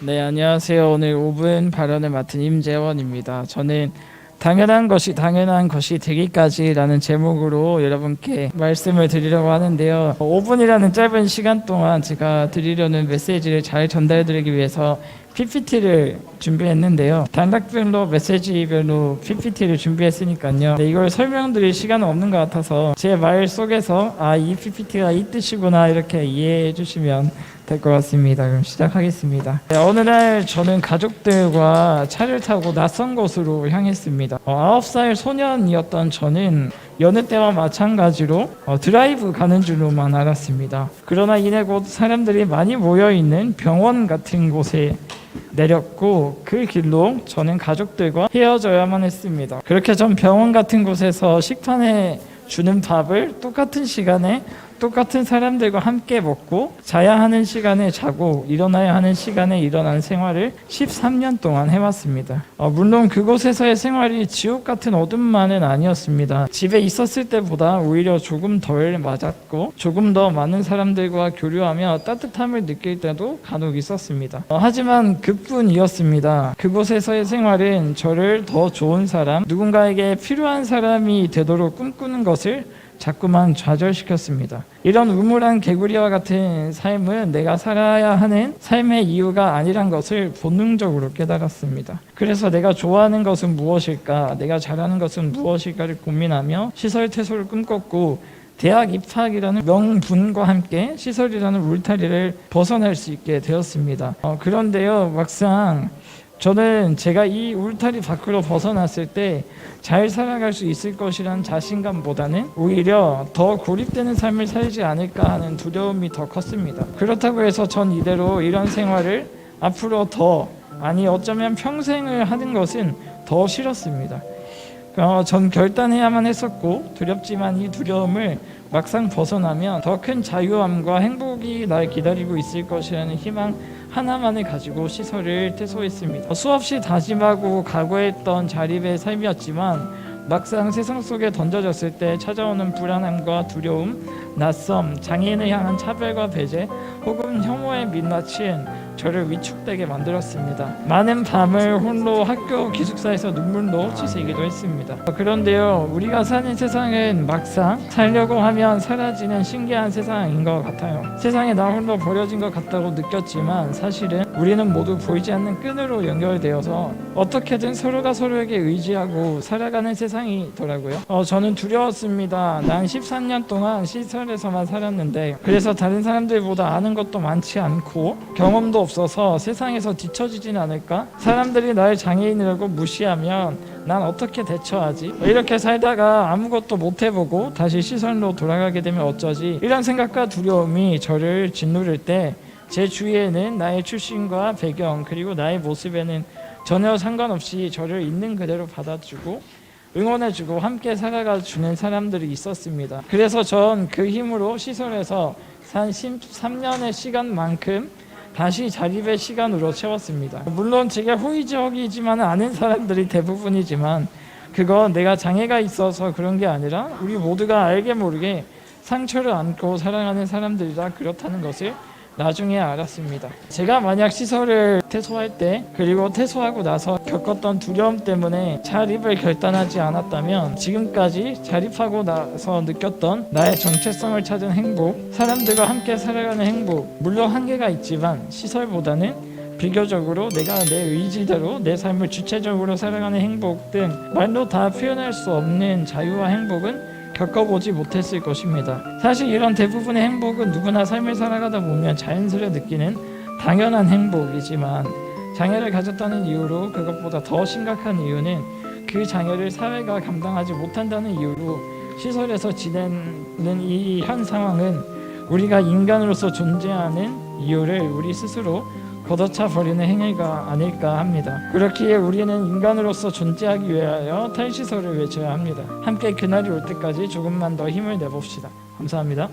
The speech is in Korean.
네, 안녕하세요. 오늘 5분 발언을 맡은 임재원입니다. 저는 당연한 것이 당연한 것이 되기까지라는 제목으로 여러분께 말씀을 드리려고 하는데요. 5분이라는 짧은 시간 동안 제가 드리려는 메시지를 잘 전달해 드리기 위해서 PPT를 준비했는데요. 단락별로 메시지별로 PPT를 준비했으니까요. 네, 이걸 설명드릴 시간은 없는 것 같아서 제 말 속에서 아, 이 PPT가 이 뜻이구나 이렇게 이해해 주시면 될 것 같습니다. 그럼 시작하겠습니다. 네, 어느 날 저는 가족들과 차를 타고 낯선 곳으로 향했습니다. 어, 9살 소년이었던 저는 여느 때와 마찬가지로 어, 드라이브 가는 줄로만 알았습니다. 그러나 이내 곧 사람들이 많이 모여 있는 병원 같은 곳에 내렸고 그 길로 저는 가족들과 헤어져야만 했습니다. 그렇게 전 병원 같은 곳에서 식판에 주는 밥을 똑같은 시간에 똑같은 사람들과 함께 먹고 자야 하는 시간에 자고 일어나야 하는 시간에 일어난 생활을 13년 동안 해왔습니다. 어, 물론 그곳에서의 생활이 지옥 같은 어둠만은 아니었습니다. 집에 있었을 때보다 오히려 조금 덜 맞았고 조금 더 많은 사람들과 교류하며 따뜻함을 느낄 때도 간혹 있었습니다. 어, 하지만 그뿐이었습니다. 그곳에서의 생활은 저를 더 좋은 사람, 누군가에게 필요한 사람이 되도록 꿈꾸는 것을 자꾸만 좌절시켰습니다. 이런 우물한 개구리와 같은 삶은 내가 살아야 하는 삶의 이유가 아니란 것을 본능적으로 깨달았습니다. 그래서 내가 좋아하는 것은 무엇일까, 내가 잘하는 것은 무엇일까를 고민하며 시설 퇴소를 꿈꿨고 대학 입학이라는 명분과 함께 시설이라는 울타리를 벗어날 수 있게 되었습니다. 어, 그런데요, 막상 저는 제가 이 울타리 밖으로 벗어났을 때 잘 살아갈 수 있을 것이라는 자신감보다는 오히려 더 고립되는 삶을 살지 않을까 하는 두려움이 더 컸습니다. 그렇다고 해서 전 이대로 이런 생활을 앞으로 더 아니 어쩌면 평생을 하는 것은 더 싫었습니다. 어, 전 결단해야만 했었고 두렵지만 이 두려움을 막상 벗어나면 더 큰 자유함과 행복이 날 기다리고 있을 것이라는 희망 하나만을 가지고 시설을 퇴소했습니다. 수없이 다짐하고 각오했던 자립의 삶이었지만 막상 세상 속에 던져졌을 때 찾아오는 불안함과 두려움, 낯섦, 장애인을 향한 차별과 배제 혹은 혐오에 민낯인 저를 위축되게 만들었습니다. 많은 밤을 홀로 학교 기숙사에서 눈물로 지새기도 했습니다. 그런데요, 우리가 사는 세상은 막상 살려고 하면 사라지는 신기한 세상인 것 같아요. 세상에 나 홀로 버려진 것 같다고 느꼈지만 사실은 우리는 모두 보이지 않는 끈으로 연결되어서 어떻게든 서로가 서로에게 의지하고 살아가는 세상이더라고요. 어, 저는 두려웠습니다. 난 13년 동안 시설에서만 살았는데 그래서 다른 사람들보다 아는 것도 많지 않고 경험도 없어서 세상에서 뒤처지진 않을까? 사람들이 나를 장애인이라고 무시하면 난 어떻게 대처하지? 이렇게 살다가 아무것도 못 해보고 다시 시설로 돌아가게 되면 어쩌지? 이런 생각과 두려움이 저를 짓누를 때 제 주위에는 나의 출신과 배경 그리고 나의 모습에는 전혀 상관없이 저를 있는 그대로 받아주고 응원해주고 함께 살아가 주는 사람들이 있었습니다. 그래서 전 그 힘으로 시설에서 한 13년의 시간만큼 다시 자립의 시간으로 채웠습니다. 물론 제가 호의적이지만 않은 사람들이 대부분이지만 그건 내가 장애가 있어서 그런 게 아니라 우리 모두가 알게 모르게 상처를 안고 살아가는 사람들이라 그렇다는 것을 나중에 알았습니다. 제가 만약 시설을 퇴소할 때 그리고 퇴소하고 나서 겪었던 두려움 때문에 자립을 결단하지 않았다면 지금까지 자립하고 나서 느꼈던 나의 정체성을 찾은 행복, 사람들과 함께 살아가는 행복, 물론 한계가 있지만 시설보다는 비교적으로 내가 내 의지대로 내 삶을 주체적으로 살아가는 행복 등 말로 다 표현할 수 없는 자유와 행복은 겪어보지 못했을 것입니다. 사실 이런 대부분의 행복은 누구나 삶을 살아가다 보면 자연스레 느끼는 당연한 행복이지만 장애를 가졌다는 이유로 그것보다 더 심각한 이유는 그 장애를 사회가 감당하지 못한다는 이유로 시설에서 지내는 이 현 상황은 우리가 인간으로서 존재하는 이유를 우리 스스로 걷어차 버리는 행위가 아닐까 합니다. 그렇기에 우리는 인간으로서 존재하기 위하여 탈시설을 외쳐야 합니다. 함께 그날이 올 때까지 조금만 더 힘을 내봅시다. 감사합니다.